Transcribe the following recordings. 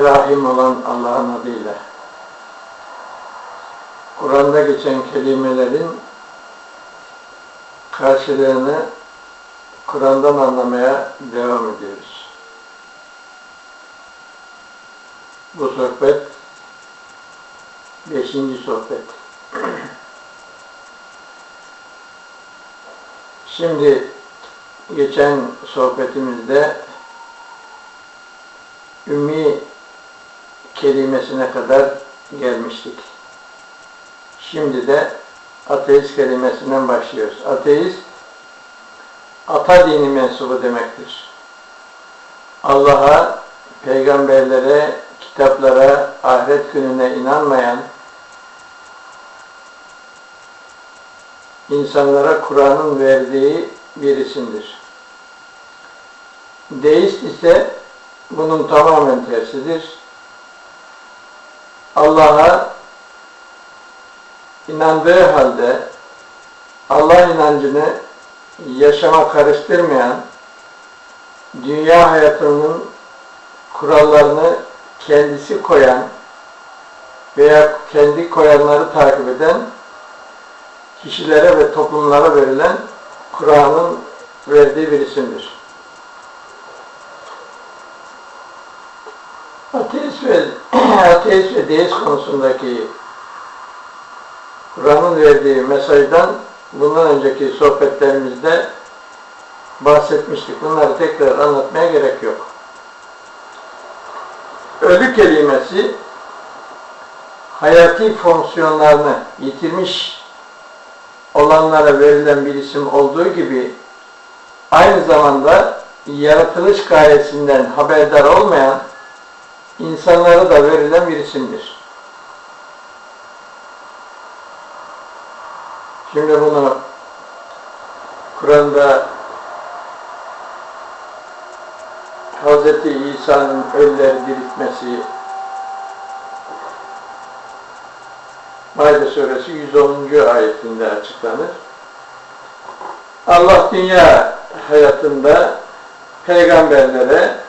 Rahim olan Allah'ın adıyla. Kur'an'da geçen kelimelerin karşılığını Kur'an'dan anlamaya devam ediyoruz. Bu sohbet beşinci sohbet. Şimdi geçen sohbetimizde ümmi kelimesine kadar gelmiştik. Şimdi de ateist kelimesinden başlıyoruz. Ateist, ata dini mensubu demektir. Allah'a, peygamberlere, kitaplara, ahiret gününe inanmayan, insanlara Kur'an'ın verdiği bir isimdir. Deist ise bunun tamamen tersidir. Allah'a inandığı halde Allah inancını yaşama karıştırmayan, dünya hayatının kurallarını kendisi koyan veya kendi koyanları takip eden kişilere ve toplumlara verilen Kur'an'ın verdiği bir isimdir. Ateist ve, ateist ve deist konusundaki Kur'an'ın verdiği mesajdan bundan önceki sohbetlerimizde bahsetmiştik. Bunları tekrar anlatmaya gerek yok. Ölü kelimesi hayati fonksiyonlarını yitirmiş olanlara verilen bir isim olduğu gibi aynı zamanda yaratılış gayesinden haberdar olmayan insanlara da verilen bir isimdir. Şimdi bunu Kur'an'da Hz. İsa'nın ölüleri diriltmesi Maide suresi 110. ayetinde açıklanır. Allah dünya hayatında peygamberlere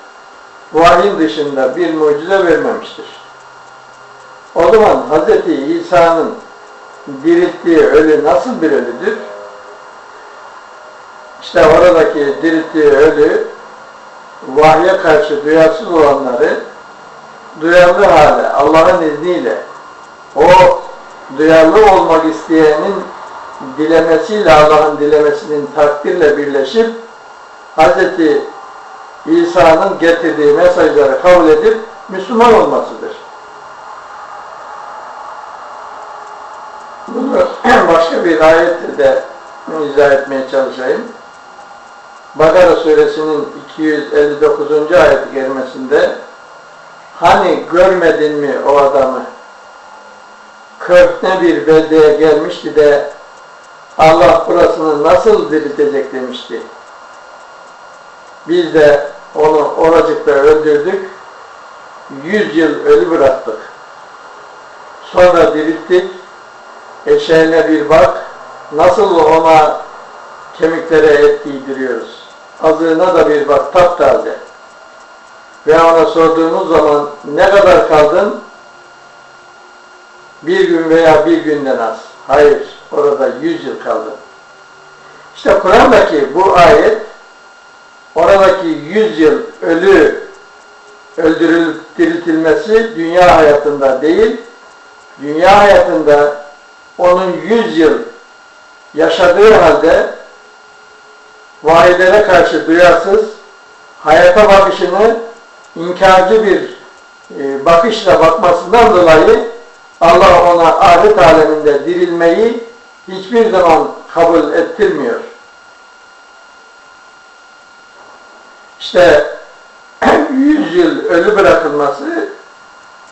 vahyin dışında bir mucize vermemiştir. O zaman Hz. İsa'nın dirilttiği ölü nasıl bir ölüdür? İşte oradaki dirilttiği ölü vahye karşı duyarsız olanları duyarlı hale Allah'ın izniyle o duyarlı olmak isteyenin dilemesiyle Allah'ın dilemesinin takdirle birleşip Hz. İsa'nın getirdiği mesajları kabul edip Müslüman olmasıdır. Bunu başka bir ayette de izah etmeye çalışayım. Bakara suresinin 259. ayet-i kerimesinde hani görmedin mi o adamı köhne bir beldeye gelmişti de Allah burasını nasıl diriltecek demişti. Biz de onu oracıkta öldürdük. Yüz yıl ölü bıraktık. Sonra dirilttik. Eşeğine bir bak. Nasıl ona kemiklere et giydiriyoruz. Azığına da bir bak taptaze. Ve ona sorduğumuz zaman ne kadar kaldın? Bir gün veya bir günden az. Hayır, orada yüz yıl kaldı. İşte Kur'an'daki bu ayet oradaki yüz yıl ölü öldürülüp diriltilmesi dünya hayatında değil, dünya hayatında onun yüz yıl yaşadığı halde vahiylere karşı duyarsız, hayata bakışını inkarcı bir e, bakışla bakmasından dolayı Allah ona ahiret aleminde dirilmeyi hiçbir zaman kabul ettirmiyor. İşte yüz yıl ölü bırakılması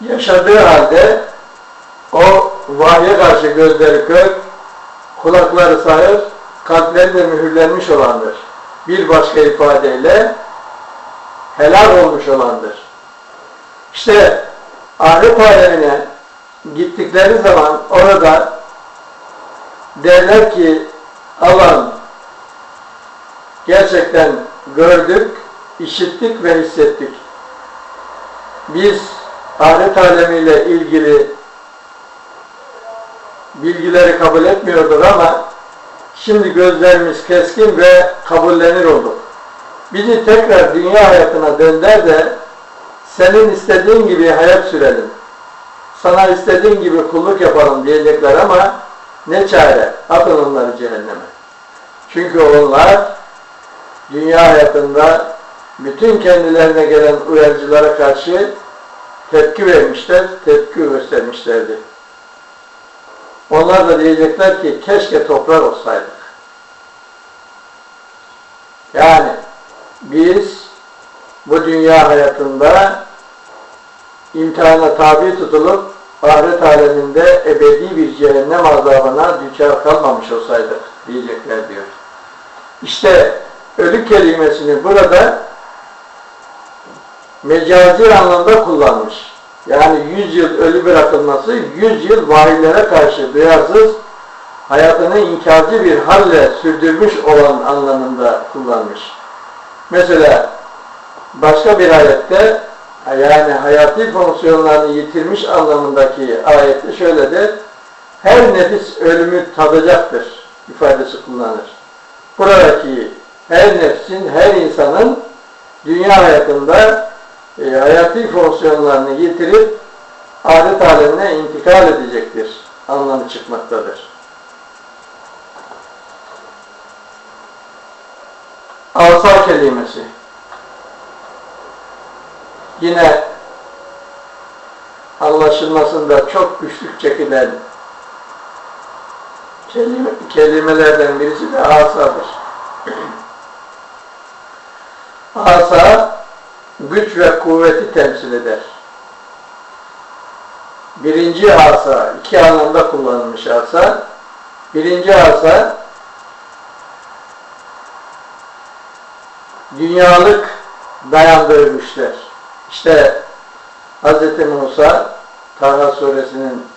yaşadığı halde o vahye karşı gözleri kör, kulakları sağır, kalpleri de mühürlenmiş olandır. Bir başka ifadeyle helal olmuş olandır. İşte ahiret alemine gittikleri zaman orada derler ki Allah'ım gerçekten gördük, işittik ve hissettik. biz ahiret alemiyle ilgili bilgileri kabul etmiyorduk ama şimdi gözlerimiz keskin ve kabullenir olduk. Bizi tekrar dünya hayatına dönder de senin istediğin gibi hayat sürelim. Sana istediğin gibi kulluk yapalım diyecekler ama ne çare? Atın onları cehenneme. Çünkü onlar dünya hayatında bütün kendilerine gelen uyarıcılara karşı tepki vermişler, tepki göstermişlerdi. Onlar da diyecekler ki keşke toprak olsaydık. Yani biz bu dünya hayatında imtihana tabi tutulup ahiret aleminde ebedi bir cehennem azabına düçar kalmamış olsaydık diyecekler diyor. İşte ölü kelimesini burada mecazi anlamda kullanmış. Yani 100 yıl ölü bırakılması, 100 yıl vahiylere karşı duyarsız, hayatını inkarcı bir halle sürdürmüş olan anlamında kullanmış. Mesela başka bir ayette yani hayati fonksiyonlarını yitirmiş anlamındaki ayette şöyle der, her nefis ölümü tadacaktır ifadesi kullanır. Buradaki her nefsin, her insanın dünya hayatında e, hayati fonksiyonlarını yitirip ahiret alemine intikal edecektir anlamı çıkmaktadır. Asa kelimesi yine anlaşılmasında çok güçlük çekilen kelime, kelimelerden birisi de asadır. Asa güç ve kuvveti temsil eder. Birinci asa, iki anlamda kullanılmış asa. Birinci asa, dünyalık dayandığı güçler. İşte Hz. Musa, Taha suresinin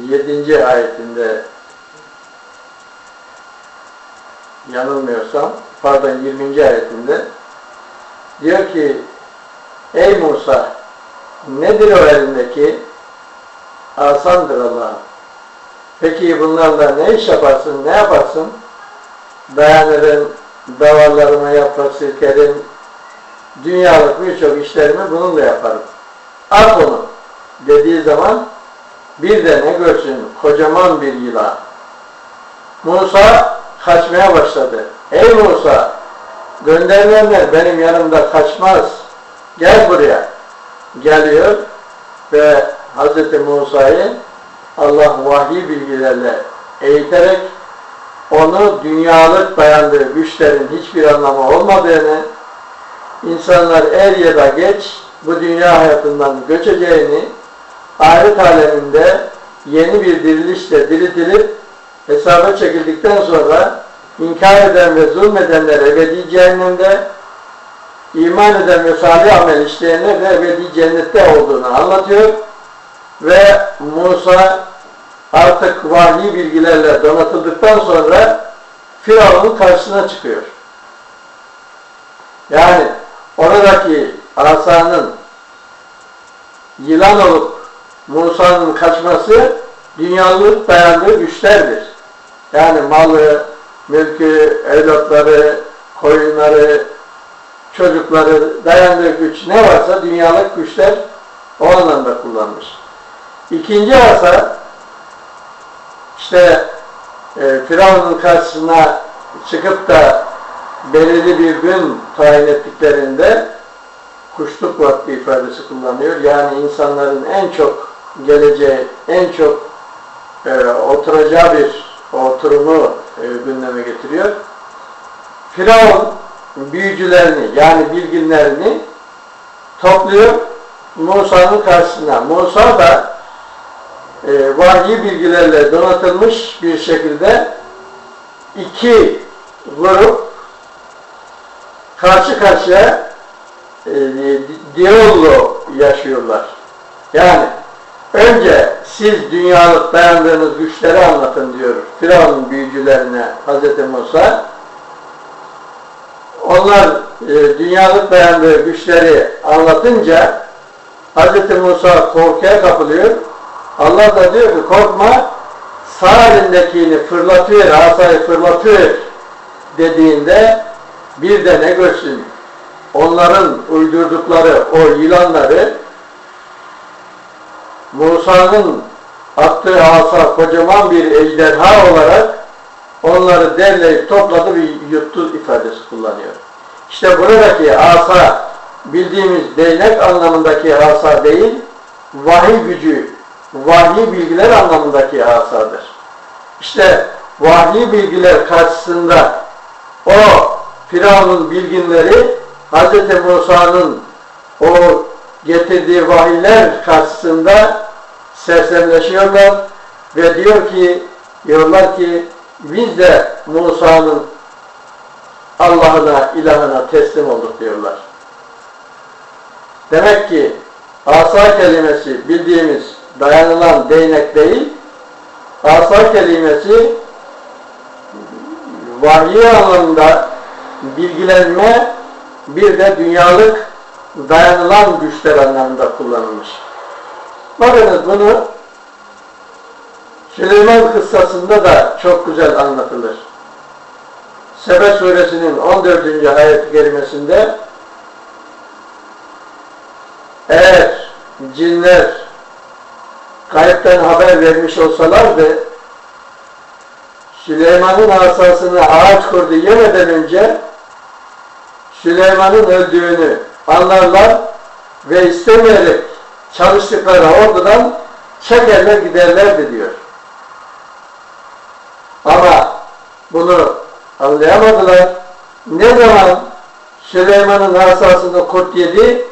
7. ayetinde yanılmıyorsam pardon 20. ayetinde diyor ki Ey Musa nedir o elindeki? Asandır Allah. Peki bunlarla ne iş yaparsın? Ne yaparsın? Dayanırım, davarlarıma yaprak silkerim, dünyalık birçok işlerimi bununla yaparım. At onu dediği zaman bir de ne görsün kocaman bir yılan. Musa kaçmaya başladı. Ey Musa göndermeyenler benim yanımda kaçmaz. Gel buraya. Geliyor ve Hz. Musa'yı Allah vahiy bilgilerle eğiterek onu dünyalık dayandığı güçlerin hiçbir anlamı olmadığını, insanlar er ya da geç bu dünya hayatından göçeceğini, ahiret aleminde yeni bir dirilişle diriltilip hesaba çekildikten sonra inkar eden ve zulmedenler ebedi cehennemde, iman eden ve salih amel işleyenler de ebedi cennette olduğunu anlatıyor. Ve Musa artık vahiy bilgilerle donatıldıktan sonra Firavun'un karşısına çıkıyor. Yani oradaki asanın yılan olup Musa'nın kaçması dünyalık dayandığı güçlerdir. Yani malı, mülkü, evlatları, koyunları, çocukları dayandığı güç ne varsa dünyalık güçler o anlamda kullanmış. İkinci asa işte e, Firavun'un karşısına çıkıp da belirli bir gün tayin ettiklerinde kuşluk vakti ifadesi kullanıyor. Yani insanların en çok geleceği, en çok e, oturacağı bir oturumu e, gündeme getiriyor. Firavun büyücülerini yani bilginlerini topluyor Musa'nın karşısına. Musa da e, vahiy bilgilerle donatılmış bir şekilde iki grup karşı karşıya e, diyalog yaşıyorlar. Yani önce siz dünyalık dayandığınız güçleri anlatın diyor Firavun büyücülerine Hz. Musa. Onlar e, dünyalık dayandığı güçleri anlatınca Hz. Musa korkuya kapılıyor. Allah da diyor ki korkma sağ elindekini fırlatıyor, asayı fırlatıyor dediğinde bir de ne görsün? Onların uydurdukları o yılanları Musa'nın attığı asa kocaman bir ejderha olarak onları derleyip topladı ve yuttu ifadesi kullanıyor. İşte buradaki asa bildiğimiz değnek anlamındaki asa değil, vahiy gücü, vahiy bilgiler anlamındaki asadır. İşte vahiy bilgiler karşısında o Firavun'un bilginleri Hz. Musa'nın o getirdiği vahiyler karşısında sersemleşiyorlar ve diyor ki diyorlar ki biz de Musa'nın Allah'ına, ilahına teslim olduk diyorlar. Demek ki asa kelimesi bildiğimiz dayanılan değnek değil, asa kelimesi vahiy anlamında bilgilenme bir de dünyalık dayanılan güçler anlamında kullanılmış. Bakınız bunu Süleyman kıssasında da çok güzel anlatılır. Sebe suresinin 14. ayet-i kerimesinde eğer cinler kayıptan haber vermiş olsalardı Süleyman'ın asasını ağaç kurdu yemeden önce Süleyman'ın öldüğünü anlarlar ve istemeyerek çalıştıkları ordudan çekerler giderlerdi diyor. Ama bunu anlayamadılar. Ne zaman Süleyman'ın asasını kurt yedi,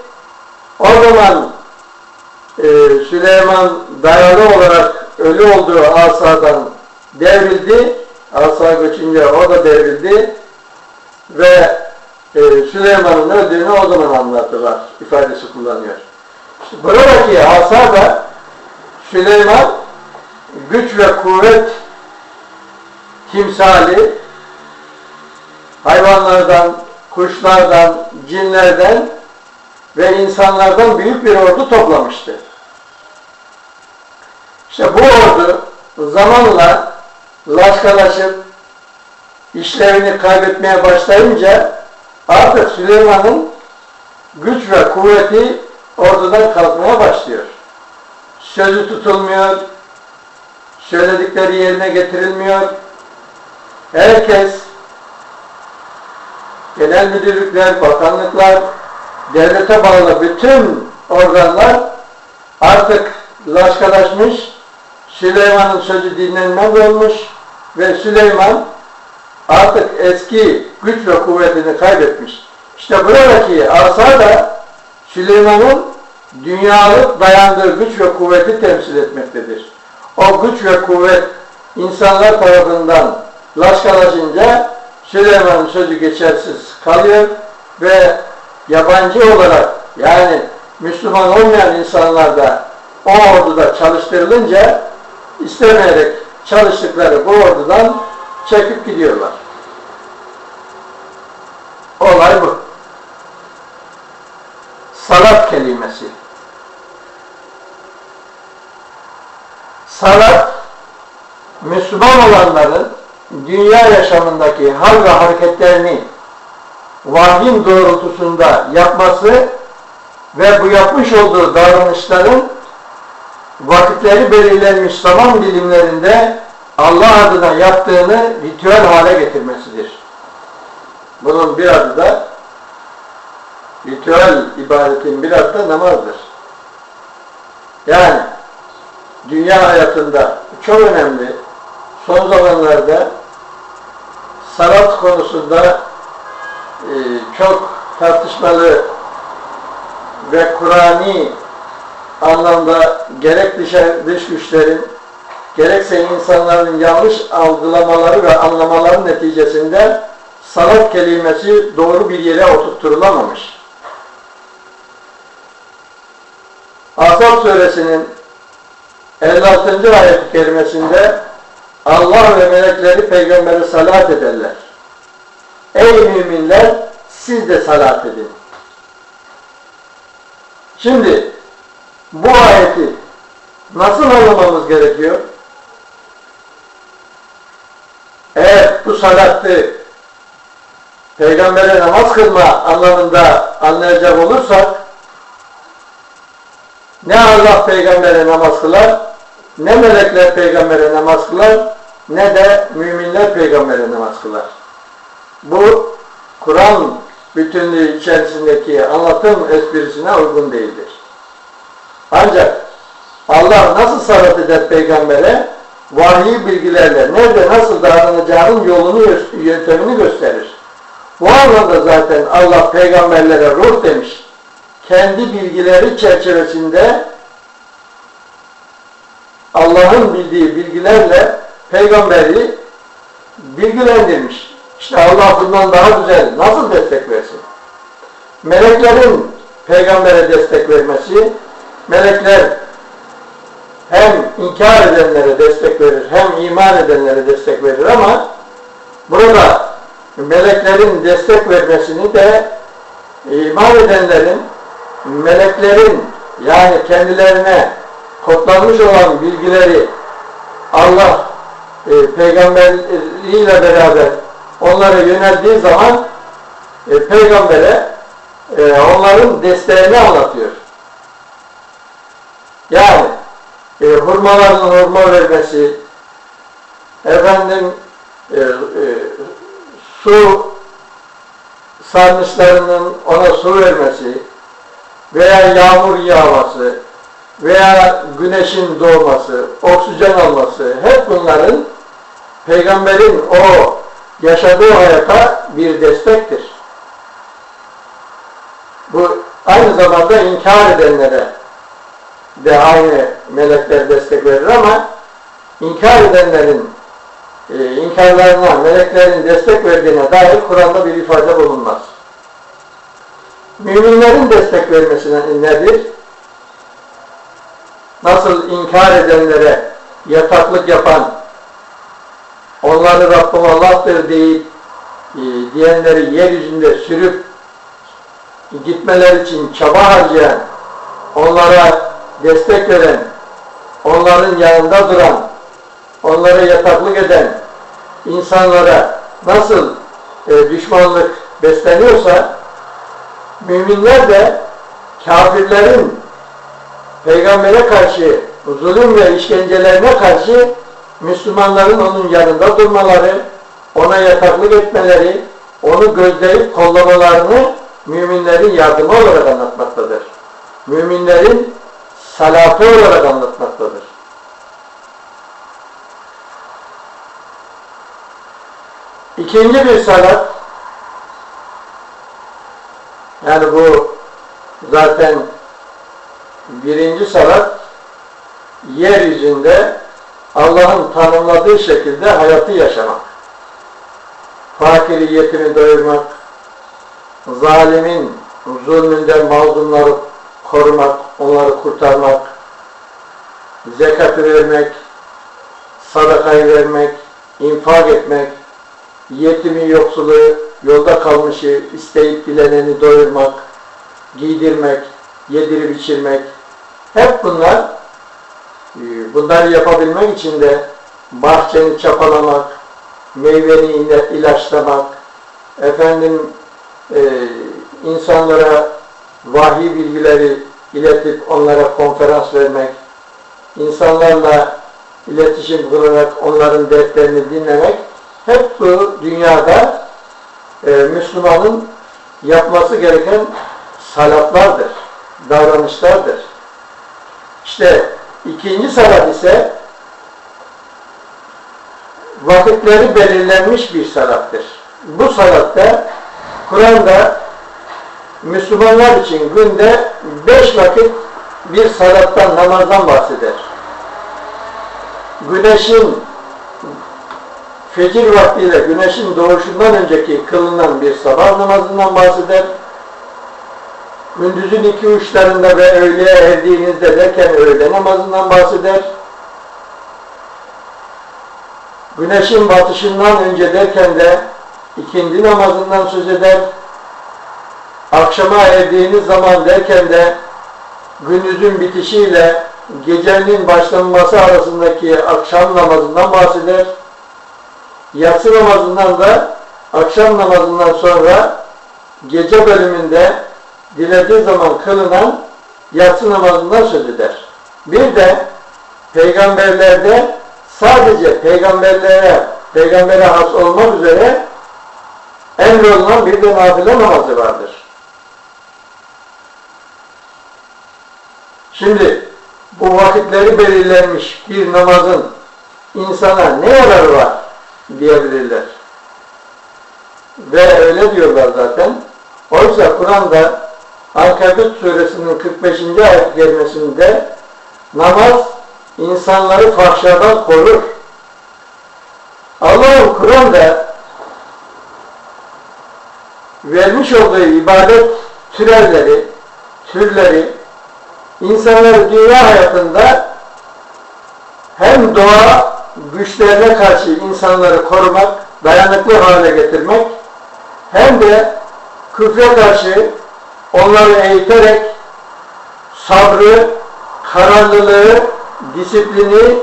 o zaman e, Süleyman dayalı olarak ölü olduğu asadan devrildi. Asa göçünce o da devrildi. Ve e, Süleyman'ın öldüğünü o zaman anlattılar. ifadesi kullanıyor. İşte buradaki asa da Süleyman güç ve kuvvet timsali hayvanlardan, kuşlardan, cinlerden ve insanlardan büyük bir ordu toplamıştı. İşte bu ordu zamanla laşkalaşıp işlevini kaybetmeye başlayınca artık Süleyman'ın güç ve kuvveti ordudan kalkmaya başlıyor. Sözü tutulmuyor, söyledikleri yerine getirilmiyor. Herkes, genel müdürlükler, bakanlıklar, devlete bağlı bütün organlar artık laşkalaşmış, Süleyman'ın sözü dinlenmez olmuş ve Süleyman artık eski güç ve kuvvetini kaybetmiş. İşte buradaki asa da Süleyman'ın dünyalık dayandığı güç ve kuvveti temsil etmektedir. O güç ve kuvvet insanlar tarafından laşkalaşınca Süleyman'ın sözü geçersiz kalıyor ve yabancı olarak yani Müslüman olmayan insanlar da o orduda çalıştırılınca istemeyerek çalıştıkları bu ordudan çekip gidiyorlar. Olay bu. Salat kelimesi. Salat, Müslüman olanların dünya yaşamındaki hal ve hareketlerini vahyin doğrultusunda yapması ve bu yapmış olduğu davranışların vakitleri belirlenmiş zaman dilimlerinde Allah adına yaptığını ritüel hale getirmesidir. Bunun bir adı da ritüel ibadetin bir adı da namazdır. Yani dünya hayatında çok önemli son zamanlarda salat konusunda e, çok tartışmalı ve Kur'ani anlamda gerek dış güçlerin gerekse insanların yanlış algılamaları ve anlamaları neticesinde salat kelimesi doğru bir yere oturtturulamamış. Asaf suresinin 56. ayet-i kerimesinde Allah ve melekleri peygambere salat ederler. Ey müminler siz de salat edin. Şimdi bu ayeti nasıl anlamamız gerekiyor? Eğer bu salattı peygambere namaz kılma anlamında anlayacak olursak ne Allah peygambere namaz kılar, ne melekler peygambere namaz kılar, ne de müminler peygambere namaz kılar. Bu Kur'an bütünlüğü içerisindeki anlatım esprisine uygun değildir. Ancak Allah nasıl salat eder peygambere? Vahiy bilgilerle nerede nasıl davranacağının yolunu, yöntemini gösterir. Bu anlamda zaten Allah peygamberlere ruh demiş. Kendi bilgileri çerçevesinde Allah'ın bildiği bilgilerle peygamberi bilgilendirmiş. İşte Allah bundan daha güzel nasıl destek versin? Meleklerin peygambere destek vermesi, melekler hem inkar edenlere destek verir, hem iman edenlere destek verir ama burada meleklerin destek vermesini de iman edenlerin, meleklerin yani kendilerine kodlanmış olan bilgileri Allah e, peygamberiyle beraber onlara yöneldiği zaman e, peygambere e, onların desteğini anlatıyor. Yani e, hurmaların hurma vermesi, efendim e, e, su sarnıçlarının ona su vermesi veya yağmur yağması veya güneşin doğması, oksijen alması hep bunların peygamberin o yaşadığı hayata bir destektir. Bu aynı zamanda inkar edenlere de aynı melekler destek verir ama inkar edenlerin e, inkarlarına meleklerin destek verdiğine dair Kur'an'da bir ifade bulunmaz. Müminlerin destek vermesine nedir? Nasıl inkar edenlere yataklık yapan, onları Rabbim Allah'tır deyip e, diyenleri yeryüzünde sürüp gitmeler için çaba harcayan, onlara destek veren, onların yanında duran, onlara yataklık eden insanlara nasıl e, düşmanlık besleniyorsa müminler de kafirlerin peygambere karşı zulüm ve işkencelerine karşı Müslümanların onun yanında durmaları, ona yataklık etmeleri, onu gözleyip kollamalarını müminlerin yardımı olarak anlatmaktadır. Müminlerin salatı olarak anlatmaktadır. İkinci bir salat, yani bu zaten birinci salat, yeryüzünde Allah'ın tanımladığı şekilde hayatı yaşamak. Fakiri yetimi doyurmak, zalimin zulmünden mazlumları korumak, onları kurtarmak, zekatı vermek, sadakayı vermek, infak etmek, yetimi yoksulu, yolda kalmışı isteyip dileneni doyurmak, giydirmek, yedirip içirmek, hep bunlar e, bunları yapabilmek için de bahçeni çapalamak, meyveni ilaçlamak, efendim e, insanlara vahiy bilgileri iletip onlara konferans vermek, insanlarla iletişim kurarak onların dertlerini dinlemek, hep bu dünyada e, Müslümanın yapması gereken salatlardır, davranışlardır. İşte ikinci salat ise vakitleri belirlenmiş bir salattır. Bu salatta Kur'an'da Müslümanlar için günde beş vakit bir salattan, namazdan bahseder. Güneşin fecir vaktiyle güneşin doğuşundan önceki kılınan bir sabah namazından bahseder. Gündüzün iki uçlarında ve öğleye erdiğinizde derken öğle namazından bahseder. Güneşin batışından önce derken de ikindi namazından söz eder. Akşama erdiğiniz zaman derken de gündüzün bitişiyle gecenin başlanması arasındaki akşam namazından bahseder. Yatsı namazından da akşam namazından sonra gece bölümünde dilediği zaman kılınan yatsı namazından söz eder. Bir de peygamberlerde sadece peygamberlere, peygambere has olmak üzere emrolunan bir de nafile namazı vardır. Şimdi bu vakitleri belirlenmiş bir namazın insana ne yararı var diyebilirler. Ve öyle diyorlar zaten. Oysa Kur'an'da Ankabut suresinin 45. ayet gelmesinde namaz insanları fahşadan korur. Allah'ın Kur'an'da vermiş olduğu ibadet türevleri, türleri insanları dünya hayatında hem doğa güçlerine karşı insanları korumak, dayanıklı hale getirmek hem de küfre karşı onları eğiterek sabrı, kararlılığı, disiplini,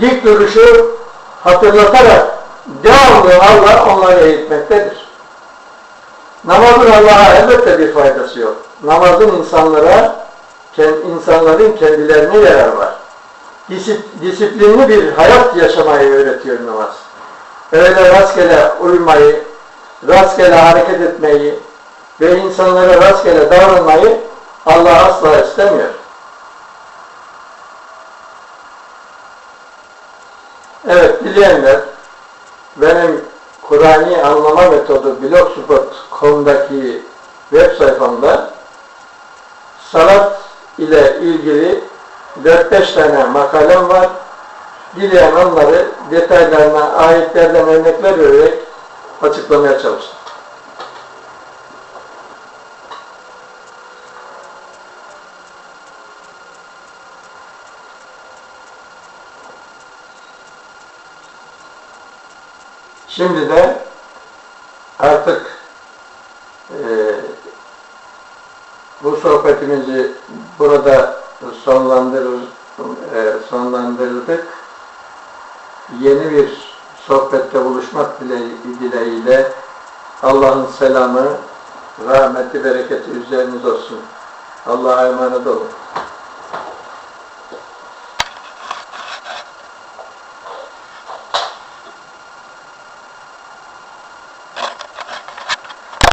dik duruşu hatırlatarak devamlı Allah onları eğitmektedir. Namazın Allah'a elbette bir faydası yok. Namazın insanlara, insanların kendilerine yarar var. Disiplinli bir hayat yaşamayı öğretiyor namaz. Öyle rastgele uyumayı, rastgele hareket etmeyi ve insanlara rastgele davranmayı Allah asla istemiyor. Evet, dileyenler benim Kur'an'ı anlama metodu blogspot.com'daki web sayfamda salat ile ilgili 4-5 tane makalem var. Dileyen onları detaylarına, ayetlerden örnekler vererek açıklamaya çalıştım. Şimdi de artık e, bu sohbetimizi burada sonlandırır, e. Yeni bir sohbette buluşmak dileğiyle Allah'ın selamı, rahmeti, bereketi üzeriniz olsun. Allah'a emanet olun.